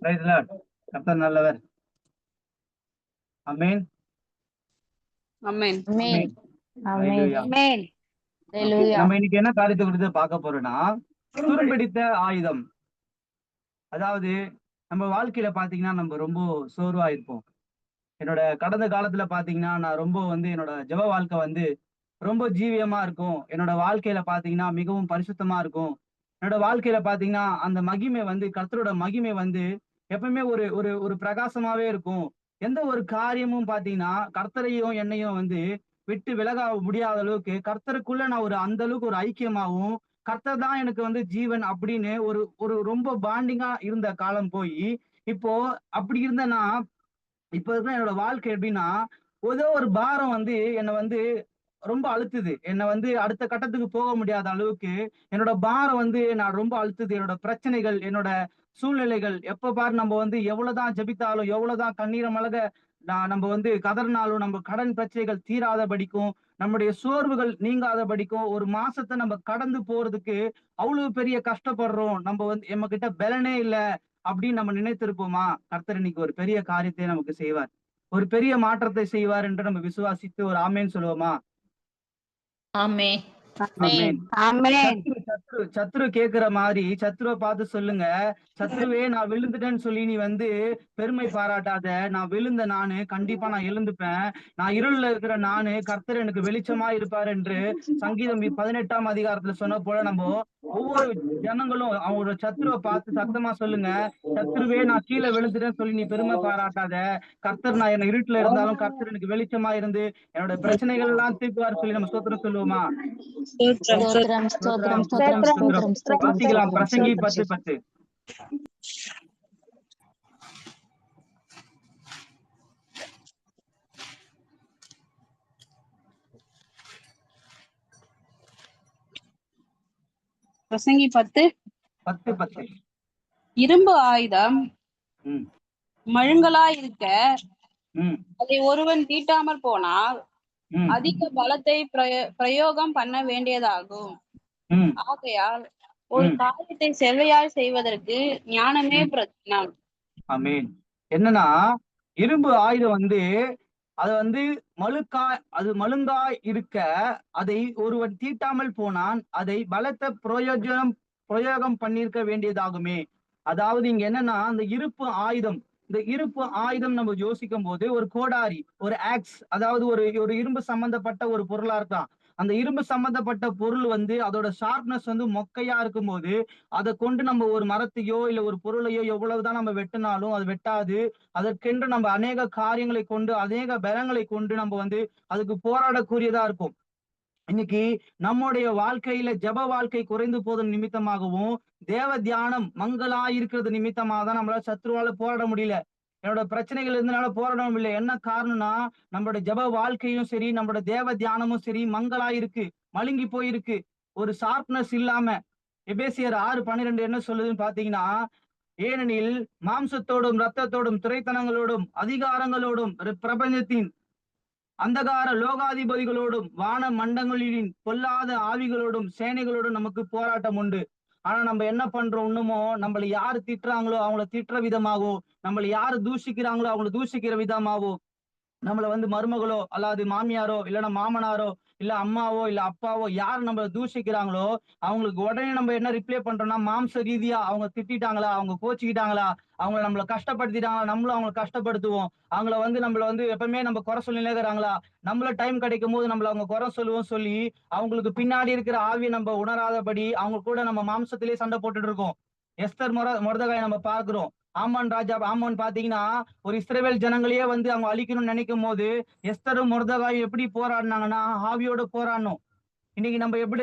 Price Lord கர்த்தர் நல்லவர். அமேன் அமேன். நம்ம இன்னைக்கு என்ன காரியத்தை குறித்து பார்க்க போறோம்னா துரும்பிடித்த ஆயுதம். அதாவது நம்ம வாழ்க்கையில பாத்தீங்கன்னா நம்ம ரொம்ப சோர்வா இருப்போம். என்னோட கடந்த காலத்துல பாத்தீங்கன்னா நான் ரொம்ப வந்து என்னோட ஜெப வாழ்க்கை வந்து ரொம்ப ஜீவியமா இருக்கும். என்னோட வாழ்க்கையில பாத்தீங்கன்னா மிகவும் பரிசுத்தமா இருக்கும். என்னோட வாழ்க்கையில பாத்தீங்கன்னா அந்த மகிமை வந்து கர்த்தரோட மகிமை வந்து எப்பவுமே ஒரு ஒரு ஒரு பிரகாசமாவே இருக்கும். எந்த ஒரு காரியமும் பாத்தீங்கன்னா கர்த்தரையும் என்னையும் வந்து விட்டு விலக முடியாத அளவுக்கு கர்த்தருக்குள்ள நான் ஒரு அந்த அளவுக்கு ஒரு ஐக்கியமாகவும் கர்த்தர் தான் எனக்கு வந்து ஜீவன் அப்படின்னு ஒரு ஒரு ரொம்ப பாண்டிங்கா இருந்த காலம் போய் இப்போ அப்படி இருந்தேன்னா இப்ப இருக்கிற என்னோட வாழ்க்கை எப்படின்னா ஏதோ ஒரு பாரம் வந்து என்னை வந்து ரொம்ப அழுத்துது. என்னை வந்து அடுத்த கட்டத்துக்கு போக முடியாத அளவுக்கு என்னோட பாரம் வந்து நான் ரொம்ப அழுத்துது. என்னோட பிரச்சனைகள் என்னோட சூழ்நிலைகள் எப்ப பாரு நம்ம வந்து எவ்வளவுதான் ஜெபித்தாலும் எவ்வளவுதான் கண்ணீரை மலக நான் நம்ம வந்து கதறினாலும் நம்ம கடன் பிரச்சனைகள் தீராத படிக்கும் நம்முடைய சோர்வுகள் நீங்காத படிக்கும் ஒரு மாசத்தை நம்ம கடந்து போறதுக்கு அவ்வளவு பெரிய கஷ்டப்படுறோம். நம்ம வந்து நம்ம கிட்ட பலனே இல்லை அப்படின்னு நம்ம நினைத்திருப்போமா? கர்த்தர் இன்னைக்கு ஒரு பெரிய காரியத்தை நமக்கு செய்வார். ஒரு பெரிய மாற்றத்தை செய்வார் என்று நம்ம விசுவாசித்து ஒரு ஆமேன்னு சொல்லுவோமா? Amen. ஆமென். Amen. சத்ரு சத்ரு கேக்குற மாதிரி சத்ருவை பார்த்து சொல்லுங்க. சத்ருவே நான் விழுந்துட்டேன்னு சொல்லி நீ வந்து பெருமை பாராட்டாத. நான் விழுந்த நானு கண்டிப்பா நான் எழுந்துப்பேன். நான் இருள்ல இருக்கிற நானு கர்த்தர் எனக்கு வெளிச்சமா இருப்பார் என்று சங்கீதம் பதினெட்டாம் அதிகாரத்துல சொன்ன போல நம்ம ஒவ்வொரு ஜனங்களும் அவங்களோட சத்ருவை பார்த்து சத்தமா சொல்லுங்க. சத்ருவே நான் கீழே விழுந்துட்டேன்னு சொல்லி நீ பெருமை பாராட்டாத. கர்த்தர் நான் என்ன இருட்டுல இருந்தாலும் கர்த்தர் எனக்கு வெளிச்சமா இருந்து என்னோட பிரச்சனைகள் எல்லாம் தீர்க்குவார் சொல்லி நம்ம சோத்திரம் சொல்லுவோமா? ஸ்தோத்திரம் வாசிக்கலாம் பிரசங்கி பத்து பத்து. பிரசங்கி பத்து. பத்து பத்து. இரும்பு ஆயுதம். ம். மழுங்கலாய் இருக்க. அதை ஒருவன் தீட்டாமல் போனால் அதிக பலத்தை பிரய- பிரயோகம் பண்ண வேண்டியதாகும். ஆகையால் ஒரு. காரியத்தை செவ்வையாய் செய்வதற்கு ஞானமே பிரதானம். ஆமென். என்னன்னா இரும்பு ஆயுதம் வந்து அது வந்து மழுக்கா அது மழுங்காய் இருக்க அதை ஒருவன் தீட்டாமல் போனான் அதை பலத்த பிரயோஜனம் பிரயோகம் பண்ணியிருக்க வேண்டியதாகுமே. அதாவது இங்க என்னன்னா அந்த இருப்பு ஆயுதம் இந்த இருப்பு ஆயுதம் நம்ம யோசிக்கும் போது ஒரு கோடாரி ஒரு ஆக்ஸ் அதாவது ஒரு ஒரு இரும்பு சம்பந்தப்பட்ட ஒரு பொருளா இருக்கலாம். அந்த இரும்பு சம்பந்தப்பட்ட பொருள் வந்து அதோட ஷார்ப்னஸ் வந்து மொக்கையா இருக்கும்போது அதை கொண்டு நம்ம ஒரு மரத்தையோ இல்ல ஒரு பொருளையோ எவ்வளவுதான் நம்ம வெட்டினாலும் அது வெட்டாது. அதற்கென்று நம்ம அநேக காரியங்களை கொண்டு அநேக பலங்களை கொண்டு நம்ம வந்து அதுக்கு போராடக்கூடியதா இருக்கும். இன்னைக்கு நம்முடைய வாழ்க்கையில ஜெப வாழ்க்கை குறைந்து போதும் நிமித்தமாகவும் தேவ தியானம் மங்களா இருக்கிறது நிமித்தமாக தான் நம்மளால சத்ருவால போராட முடியல. என்னோட பிரச்சனைகள் இருந்தனால போராடவும் இல்லை. என்ன காரணம்னா நம்மளோட ஜெப வாழ்க்கையும் சரி நம்மளோட தேவ தியானமும் சரி மங்களா இருக்கு மழுங்கி போயிருக்கு. ஒரு ஷார்ப்னஸ் இல்லாம எபேசியர் ஆறு பன்னிரெண்டு என்ன சொல்லுதுன்னு பாத்தீங்கன்னா ஏனெனில் மாம்சத்தோடும் ரத்தத்தோடும் துறைத்தனங்களோடும் அதிகாரங்களோடும் ஒரு பிரபஞ்சத்தின் அந்தகார லோகாதிபதிகளோடும் வான மண்டங்களின் பொல்லாத ஆவிகளோடும் சேனைகளோடும் நமக்கு போராட்டம் உண்டு. ஆனா நம்ம என்ன பண்றோம் இன்னுமோ நம்மள யாரு திட்டுறாங்களோ அவங்கள திட்டுற விதமாகவோ நம்மள யாரு தூஷிக்கிறாங்களோ அவங்கள தூஷிக்கிற விதமாவோ நம்மள வந்து மருமகளோ அல்லாது மாமியாரோ இல்லைன்னா மாமனாரோ இல்ல அம்மாவோ இல்ல அப்பாவோ யார் நம்மள தூஷிக்கிறாங்களோ அவங்களுக்கு உடனே நம்ம என்ன ரிப்ளை பண்றோம்னா மாம்ச ரீதியா அவங்க திட்டாங்களா அவங்க கோச்சிக்கிட்டாங்களா அவங்கள நம்மள கஷ்டப்படுத்திட்டாங்களா நம்மளும் அவங்கள கஷ்டப்படுத்துவோம். அவங்கள வந்து நம்மள வந்து எப்பவுமே நம்ம குறை சொல்லி நிலைக்கிறாங்களா நம்மள டைம் கிடைக்கும் போது நம்மள அவங்க குறை சொல்லுவோம் சொல்லி அவங்களுக்கு பின்னாடி இருக்கிற ஆவியை நம்ம உணராதபடி அவங்க கூட நம்ம மாம்சத்திலேயே சண்டை போட்டுட்டு இருக்கோம். எஸ்தர் முர முரதகாய் நம்ம பாக்குறோம் ஆமான் ராஜா ஆமான் பாத்தீங்கன்னா ஒரு இஸ்ரேவேல் ஜனங்களையே வந்து அவங்க அழிக்கணும்னு நினைக்கும் போது எஸ்தரும் முருதகாயும் எப்படி போராடினாங்கன்னா ஆவியோட போராடணும். இன்னைக்கு நம்ம எப்படி